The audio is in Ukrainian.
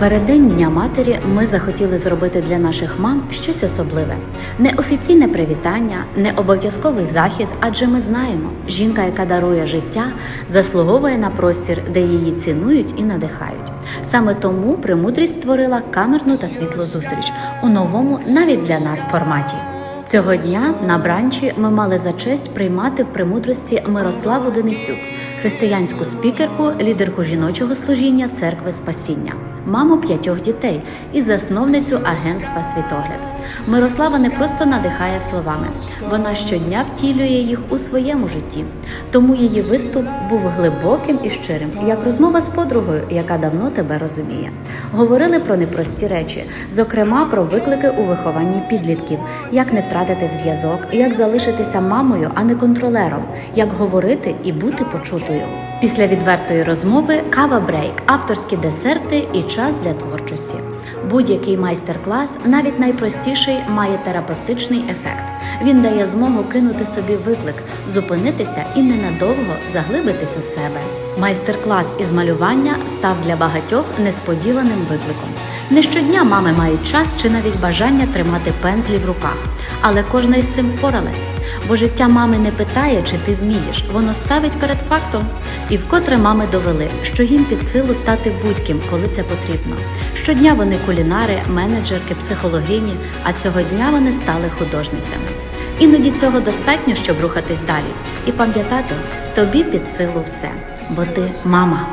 переддень Дня матері ми захотіли зробити для наших мам щось особливе. Не офіційне привітання, не обов'язковий захід, адже ми знаємо, жінка, яка дарує життя, заслуговує на простір, де її цінують і надихають. Саме тому премудрість створила камерну та світлу зустріч у новому, навіть для нас форматі. Цього дня на бранчі ми мали за честь приймати в премудрості Мирославу Денисюк, християнську спікерку, лідерку жіночого служіння церкви Спасіння, маму п'ятьох дітей і засновницю агентства Світогляд. Мирослава не просто надихає словами, вона щодня втілює їх у своєму житті. Тому її виступ був глибоким і щирим, як розмова з подругою, яка давно тебе розуміє. Говорили про непрості речі, зокрема про виклики у вихованні підлітків, як не втратити зв'язок, як залишитися мамою, а не контролером, як говорити і бути почутою. Після відвертої розмови кава брейк, авторські десерти і час для творчості. Будь-який майстер-клас, навіть найпростіший, має терапевтичний ефект. Він дає змогу кинути собі виклик, зупинитися і ненадовго заглибитись у себе. Майстер-клас із малювання став для багатьох несподіваним викликом. Не щодня мами мають час чи навіть бажання тримати пензлі в руках, але кожна із цим впоралась. Бо життя мами не питає, чи ти вмієш, воно ставить перед фактом. І вкотре мами довели, що їм під силу стати будь-ким, коли це потрібно. Щодня вони кулінари, менеджерки, психологині, а цього дня вони стали художницями. Іноді цього достатньо, щоб рухатись далі, і пам'ятати, тобі під силу все, бо ти мама.